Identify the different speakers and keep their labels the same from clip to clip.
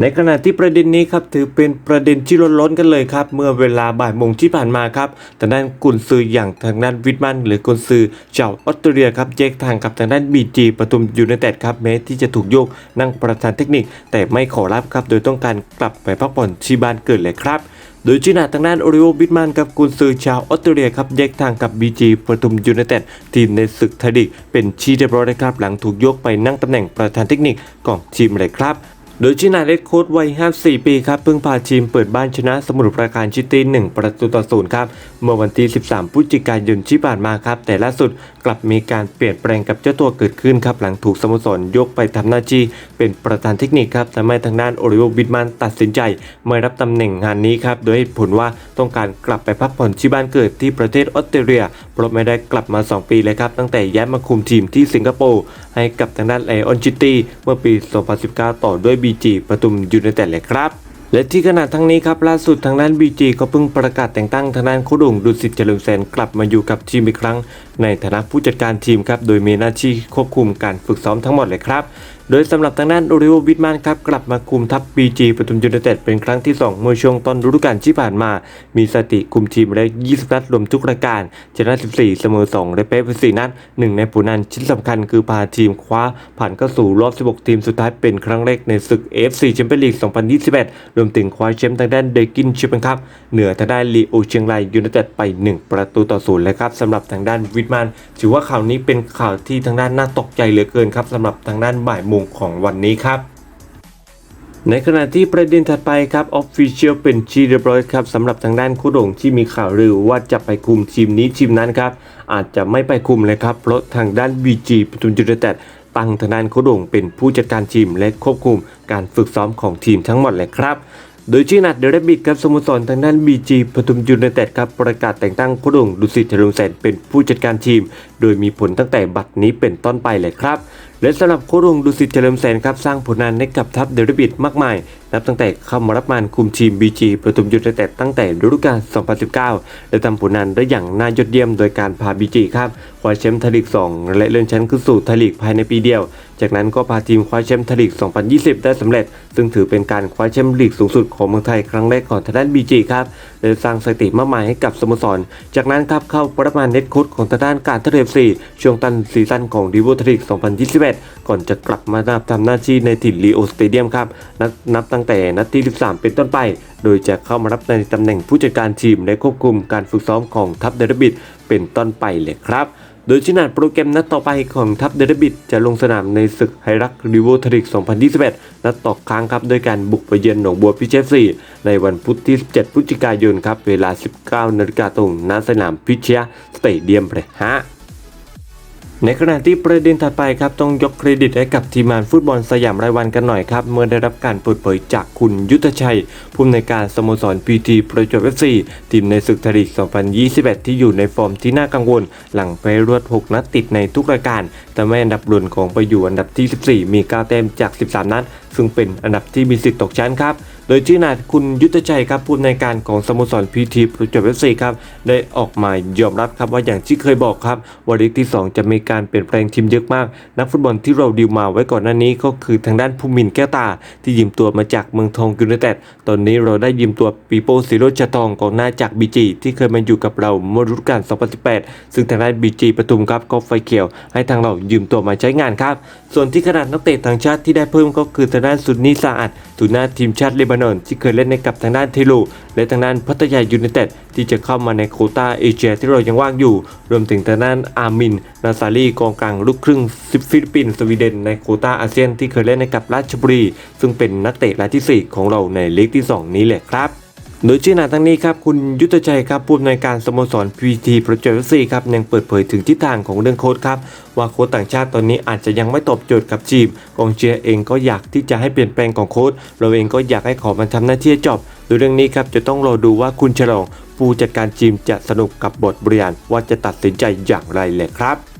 Speaker 1: ในขณะที่ประเด็นนี้ครับถือเป็นประเด็นที่ร้อนๆกันเลยครับ เมื่อเวลาบ่ายโมงที่ผ่านมาครับทางด้านกุนซืออย่างทางด้านวิทมันหรือกุนซือชาวออสเตรเลียครับเจคทางกับทางด้านบีจีปทุมยูไนเต็ดครับแม้ที่จะถูกโยกนั่งประธานเทคนิค แต่ไม่ขอรับครับ โดยต้องการกลับไปพักผ่อนที่บ้านเกิดเลยครับโดยจีนาทางด้านโอริโอบิทมันกับกุนซือชาวออสเตรเลียครับแยกทางกับ BG ปทุมยูไนเต็ดทีมในศึกไทยลีกเป็นชีเรียบรอยนะครับหลังถูกโยกไปนั่งตำแหน่งประธานเทคนิคของทีมเลยครับ โดยชินาเลดโค้ดวัย 54 ปีครับเพิ่งพาทีมเปิดบ้านชนะสมุทรปราการชิตี1 ประตูต่อศูนย์ครับ เมื่อวันที่ 13 พฤศจิกายนที่ผ่านมาครับ แต่ล่าสุดกลับมีการเปลี่ยนแปลงกับเจ้าตัวเกิดขึ้นครับหลังถูกสโมสรยกไปทำหน้าที่เป็นประธานเทคนิคครับทำให้ทางด้านโอริโอบิดมันตัดสินใจไม่รับตำแหน่งงานนี้ครับโดยผลว่าต้องการกลับไปพักผ่อนที่บ้านเกิดที่ประเทศออสเตรเลียเพราะไม่ได้กลับมา 2 ปีเลยครับตั้งแต่ย้ายมาคุมทีมที่สิงคโปร์ให้กับทางด้านไลออนชิตี้เมื่อปี 2019 ต่อด้วย BG ปทุมยูไนเต็ดเลยครับ และที่ขนาดทั้งนี้ครับล่าสุดทางด้าน BG ก็เพิ่งประกาศแต่งตั้งทางด้านโคุดุงดุสิตเจริญแสนกลับมาอยู่กับทีมอีกครั้งในฐานะผู้จัดการทีมครับ โดยมีหน้าที่ควบคุมการฝึกซ้อมทั้งหมดเลยครับ โดยสำหรับทางด้านโอริโอวิทมันครับ กลับมาคุมทัพ BG ปทุมยูไนเต็ดเป็นครั้งที่ 2 เมื่อช่วงต้นฤดูกาลที่ผ่านมา มีสติคุมทีมได้ 20 นัดรวมทุกรายการชนะ 14 เสมอ 2 และแพ้ไป4นัดหนึ่งในผลนั้นชิ้นสำคัญคือพาทีมคว้า ผ่านเข้าสู่รอบ 16 ทีมสุดท้ายเป็นครั้งแรกในศึก FC แชมเปี้ยนลีก 2021 รวมถึงคว้าแชมป์ทางด้านเดกินชมเปี้ยนคัพเหนือทางด้านลีโอเชียงรายยูไนเต็ดไป 1 ประตูต่อศูนย์เลยครับสำหรับทางด้านวิทมัน ถือว่าข่าวนี้เป็นข่าวที่ทางด้านน่าตกใจเหลือเกินครับสำหรับทางด้านบ่ายโมงของวันนี้ครับในขณะที่ประเด็นถัดไปครับออฟฟิเชียลเป็นชีเรียบร้อยครับสำหรับทางด้านคู่โด่งที่มีข่าวลือว่าจะไปคุมทีมนี้ทีมนั้นครับ อาจจะไม่ไปคุมเลยครับ เพราะทางด้าน BG ปทุมยูไนเต็ดตั้งทางด้านคู่โด่งเป็นผู้จัดการทีมและควบคุมการฝึกซ้อมของทีมทั้งหมดเลยครับ โดยชื่อนัดเดรบิดครับสโมสรทางด้านบีจีปทุมยูไนเต็ดครับประกาศแต่งตั้งคู่โด่งดุสิตเฉลิมแสนเป็นผู้จัดการทีม โดยมีผลตั้งแต่บัดนี้เป็นต้นไปเลยครับและสำหรับโค้ดงดุสิตเฉลิมแสนครับสร้างผลงานให้กับทัพเดรบิดมากมาย นับตั้งแต่เข้ามารับงานคุมทีม BG ประตูยูไนเต็ดตั้งแต่ฤดูกาล 2019 และทำผลงานได้อย่างน่ายอดเยี่ยมโดยการพา BG ครับคว้าแชมป์ไทยลีก 2 และเลื่อนชั้นขึ้นสู่ไทยลีกภายในปีเดียว จากนั้นก็พาทีมคว้าแชมป์ไทยลีก 2020 ได้สำเร็จ ซึ่งถือเป็นการคว้าแชมป์ลีกสูงสุดของเมืองไทยครั้งแรกของทางด้าน BG ครับและสร้างสถิติมากมายให้กับสโมสร จากนั้นครับเข้าประมาณเน็ตโค้ชของทางด้านการทะเลซีช่วงต้นซีซั่นของดีโวทริก 2021 ก่อนจะกลับมาทำหน้าที่ในถิ่นลีโอสเตเดียมครับนับนับตั้งแต่นัดที่ 13 เป็นต้นไป โดยจะเข้ามารับในตำแหน่งผู้จัดการทีมและควบคุมการฝึกซ้อมของทัพเดรบิดเป็นต้นไปเลยครับโดยชินาดโปรแกรมนัดต่อไปของทัพเดรบิดจะลงสนามในศึกไฮรักรีโวทริก 2021 นัดต่อค้างครับด้วยการบุกไปเยือนหนองบัวพิเชฟซีในวันพุธที่ 17 พฤศจิกายนครับ เวลา 19นาฬิกาตรงณสนามพิเชยสเตเดียมเลยฮะ ในขณะที่ประเด็นถัดไปครับต้องยกเครดิตให้กับทีมงานฟุตบอลสยามรายวันกันหน่อยครับ เมื่อได้รับการเปิดเผยจากคุณยุทธชัย ผู้อำนวยการสโมสรพีทีประจวบเอฟซีทีมในศึกไทยลีก 2021 ที่อยู่ในฟอร์มที่น่ากังวล หลังแพ้รวด 6 นัดติดในทุกรายการแต่ไม่อันดับหล่นของไปอยู่อันดับที่ 14 มี9แต้มจาก 13 นัดซึ่งเป็นอันดับที่มีสิทธิ์ตกชั้นครับ โดยที่นาดคุณยุทธชัยครับผู้ในการของสโมสรพีทีประจวบเอฟซีครับได้ออกมายอมรับครับว่าอย่างที่เคยบอกครับว่าลีกที่ 2 จะมีการเปลี่ยนแปลงทีมเยอะมาก นักฟุตบอลที่เราดีลมาไว้ก่อนหน้านี้ก็คือทางด้านภูมินแก้วตา ที่ยืมตัวมาจากเมืองทองยูไนเต็ดตอนนี้เราได้ยืมตัวปีโป้ซิโรชะทองกองหน้าจากบีจีที่เคยมาอยู่กับเราเมื่อฤดูกาล2018 ซึ่งทางด้านบีจีปทุมครับก็ไฟเขียวให้ทางเรายืมตัวมาใช้งานครับ ส่วนที่ขนาดนักเตะต่างชาติที่ได้เพิ่มก็คือทางด้านซุนนีซาอัดสุนหน้าทีมชาติเลบานอนที่เคยเล่นในกับทางด้านเทลูและทางด้านพัทยายูเนเต็ดที่จะเข้ามาในโคต้าเอเชียที่เรายังว่างอยู่ รวมถึงทางด้านอาร์มิน นาซาลีกองกลางลูกครึ่งฟิลิปปินส์สวีเดนในโคต้าอาเซียนที่เคยเล่นในกับราชบุรี ซึ่งเป็นนักเตะรายที่ 4 ของเราในลีกที่ 2 นี้แหละครับ โดยชื่อหนาทั้งนี้ครับคุณยุทธชัยครับผู้อำนวยการสโมสรพีทีประจวบซีครับยังเปิดเผยถึงทิศทางของเรื่องโค้ชครับว่าโค้ชต่างชาติตอนนี้อาจจะยังไม่ตอบโจทย์กับทีมกองเชียร์เองก็อยากที่จะให้เปลี่ยนแปลงของโค้ชเราเองก็อยากให้ขอมันทำหน้าที่จบโดยเรื่องนี้ครับจะต้องรอดูว่าคุณฉลองผู้จัดการทีมจะสนุกกับบทบริหารว่าจะตัดสินใจอย่างไรแหละครับ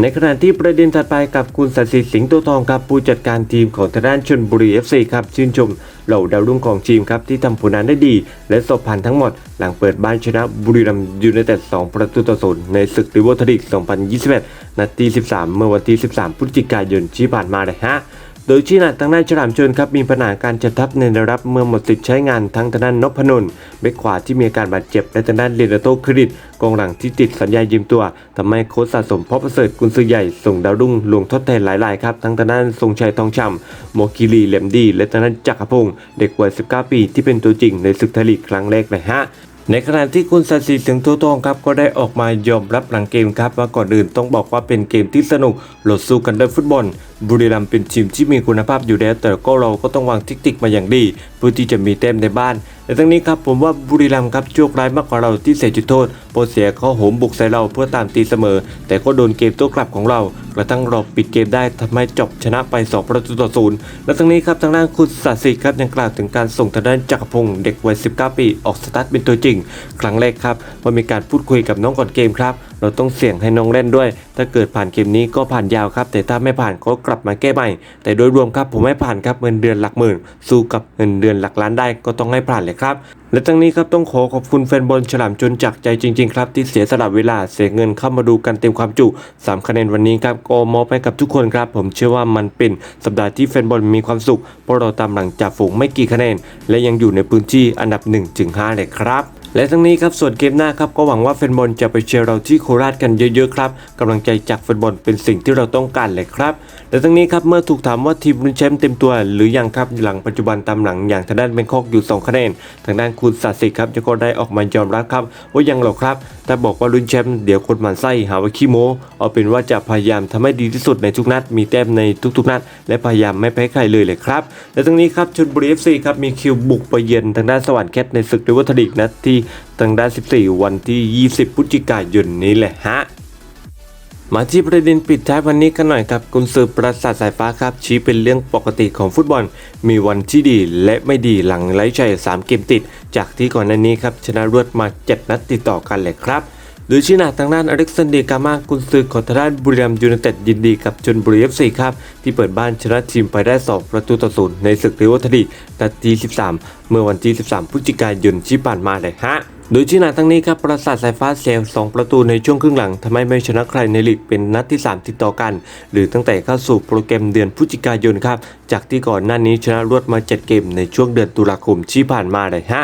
Speaker 1: ในขณะที่ประเด็นถัดไปกับคุณสัตย์สิสิงห์ตัวทองครับผู้จัดการทีมของทางด้านชนบุรี FC ครับชื่นชมเหล่าดาวรุ่งของทีมครับที่ทำผลงานได้ดี และสบผ่านทั้งหมด หลังเปิดบ้านชนะบุรีรัมย์ยูไนเต็ด 2 ประตูต่อศูนย์ในศึกลิเวอร์ทลีก 2021 นัดที่ 13 เมื่อวันที่ 13 พฤศจิกายนที่ผ่านมาเลยฮะ โดยชี้หนักทางด้านฉลามชนครับมีปัญหาการจัดทัพในรับเมื่อหมดสิทธิ์ใช้งานทั้งทางด้านนพนนท์เบกขวาที่มีอาการบาดเจ็บและทางด้านเรนโตคริดกองหลังที่ติดสัญญายืมตัวทำให้โค้ชสะสมพราะประเสริฐกุนซือใหญ่ส่งดาวรุ่งลวงทดแทนหลายรายครับทั้งทางด้านทรงชัยทองชำโมกิลีเหลมดี และทางด้านจักรพงศ์เด็กวัย 19 ปีที่เป็นตัวจริงในศึกไทยลีกครั้งแรกเลยฮะ ในขณะที่คุณสัตสิถึงโตทองครับก็ได้ออกมายอมรับหลังเกมครับว่าก่อนอื่นต้องบอกว่าเป็นเกมที่สนุกโหลดสู้กันด้วยฟุตบอล บุรีรัมย์เป็นทีมที่มีคุณภาพอยู่แล้วแต่ก็เราก็ต้องวางเทคนิคมาอย่างดี เพื่อที่จะมีแต้มในบ้าน และทั้งนี้ครับผมว่าบุรีรัมย์ครับโชคร้ายมากกว่าเราที่เสียจุดโทษโปรเสียเขาโหมบุกใส่เราเพื่อตามตีเสมอ แต่ก็โดนเกมโต้กลับของเรา กระทั่งเราปิดเกมได้ทำให้จบชนะไปสองประตูต่อศูนย์และทั้งนี้ครับทางด้านคุณศาสิครับยังกล่าวถึงการส่งทางด้านจักรพงศ์เด็กวัย 19 ปี ออกสตาร์ทเป็นตัวจริง ครั้งแรกครับว่ามีการพูดคุยกับน้องก่อนเกมครับเราต้องเสี่ยงให้น้องเล่นด้วย ถ้าเกิดผ่านเกมนี้ก็ผ่านยาวครับ แต่ถ้าไม่ผ่านก็กลับมาแก้ใหม่ แต่โดยรวมครับผมไม่ผ่านครับเงินเดือนหลักหมื่น สู้กับเงินเดือนหลักล้านได้ก็ต้องให้ผ่านเลยครับและทั้งนี้ครับต้องขอขอบคุณแฟนบอลฉลามจนจากใจจริง ๆ ครับที่เสียสละเวลาเสียเงินเข้ามาดูกันเต็มความจุ3คะแนนวันนี้ครับก็มอบให้กับทุกคนครับ ผมเชื่อว่ามันเป็นสัปดาห์ที่แฟนบอลมีความสุขเพราะเราตามหลังจากฝูงไม่กี่คะแนน และยังอยู่ในพื้นที่อันดับ1ถึง5เลยครับ และทั้งนี้ครับส่วนเกมหน้าครับก็หวังว่าแฟนบอลจะไปเชียร์เราที่โคราชกันเยอะๆครับกำลังใจจากแฟนบอลเป็นสิ่งที่เราต้องการเลยครับและทั้งนี้ครับเมื่อถูกถามว่าทีมลุ้นแชมป์เต็มตัว หรือยังครับหลังปัจจุบันตามหลังอย่างทางด้านแบงคอกอยู่ 2 คะแนนทางด้านคุณสัสิครับจะก็ได้ออกมายอมรับครับ ว่ายังหรอกครับแต่บอกว่าลุ้นแชมป์เดี๋ยวคนหมันไส้หาว่าขี้โม้เอาเป็นว่าจะพยายามทำให้ดีที่สุดในทุกนัด มีแต้มในทุกๆนัด และพยายามไม่แพ้ใครเลยเลยครับและทั้งนี้ครับชลบุรีเอฟซีครับมีคิวบุกไปเยือนทางด้านสวรรค์แคทในศึกเดวัตลิกนัดที่ทางด้าน 14 วันที่ 20 พฤศจิกายนนี้แหละฮะมาที่ประเด็นปิดท้ายวันนี้กันหน่อยครับกุนซือประสาทสายฟ้าครับ ชี้เป็นเรื่องปกติของฟุตบอล มีวันที่ดีและไม่ดีหลังไล่ชัย3เกมติด จากที่ก่อนหน้านี้ครับชนะรวดมา 7 นัดติดต่อกันเลยครับ โดยชี้หน้าทางด้านอเล็กซานเดร์กามากุนซือของทางด้านบุรีรัมยูไนเต็ดยินดีกับชนบุรีเอฟซีครับ ที่เปิดบ้านชนะทีมไปได้ 2 ประตูต่อศูนย์ในศึกริเวอร์ทลีนัดที 13 เมื่อวันที่ 13 พฤศจิกายนที่ผ่านมาเลยฮะโดยที่หนาทั้งนี้ครับประสาทสายฟ้าเซล2ประตูในช่วงครึ่งหลังทำให้ไม่ชนะใครในลีกเป็นนัดที่ 3 ติดต่อกัน หรือตั้งแต่เข้าสู่โปรแกรมเดือนพฤศจิกายนครับ จากที่ก่อนหน้านี้ชนะรวดมา 7 เกมในช่วงเดือนตุลาคมที่ผ่านมาเลยฮะ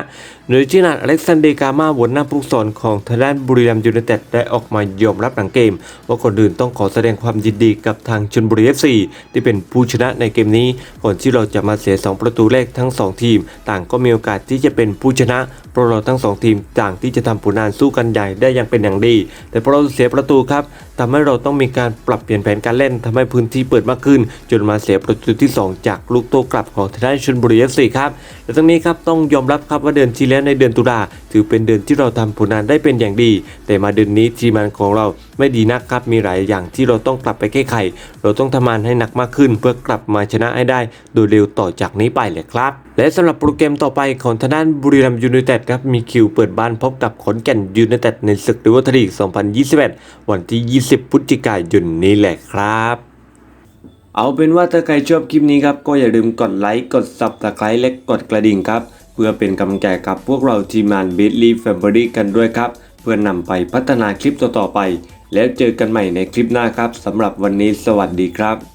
Speaker 1: โดยที่นาอเล็กซานเดรกามาหัวหน้าผู้สอนของทางด้านบุรีรัมย์ยูไนเต็ดได้ออกมายอมรับหลังเกม ว่าคนอื่นต้องขอแสดงความยินดีกับทางชนบุรีเอฟซีที่เป็นผู้ชนะในเกมนี้ก่อนที่เราจะมาเสีย 2 ประตูแรกทั้ง 2 ทีม ต่างก็มีโอกาสที่จะเป็นผู้ชนะเพราะเราทั้งสองทีมต่างที่จะทำผลงานสู้กันใหญ่ได้อย่างเป็นอย่างดี แต่พอเราเสียประตูครับ ทำให้เราต้องมีการปรับเปลี่ยนแผนการเล่นทำให้พื้นที่เปิดมากขึ้น จนมาเสียประตูที่ 2 จากลูกโต้กลับของทางด้านชลบุรีเอฟซีครับและตรงนี้ครับต้องยอมรับครับว่าเดือนที่แล้วในเดือนตุลาถือเป็นเดือนที่เราทำผลงานได้เป็นอย่างดี แต่มาเดือนนี้ทีมงานของเราไม่ดีนักครับมีหลายอย่างที่เราต้องกลับไปแก้ไข เราต้องทำงานให้หนักมากขึ้น เพื่อกลับมาชนะให้ได้ โดยเร็วต่อจากนี้ไปเลยครับและสำหรับโปรแกรมต่อไปของทางด้านบุรีรัมย์ยูไนเต็ดครับมีคิวเปิดบ้านพบกับขอนแก่นยูไนเต็ดในศึกดิวอร์ทลีก2021 วันที่ 20 พฤศจิกายนนี้แหละครับ เอาเป็นว่าถ้าใครชอบคลิปนี้ครับ ก็อย่าลืมกดไลค์กด subscribe และกดกระดิ่งครับ เพื่อเป็นกำลังใจกับพวกเราทีมงาน b i t l y Family กันด้วยครับ เพื่อนำไปพัฒนาคลิปต่อๆไป แล้วเจอกันใหม่ในคลิปหน้าครับสำหรับวันนี้สวัสดีครับ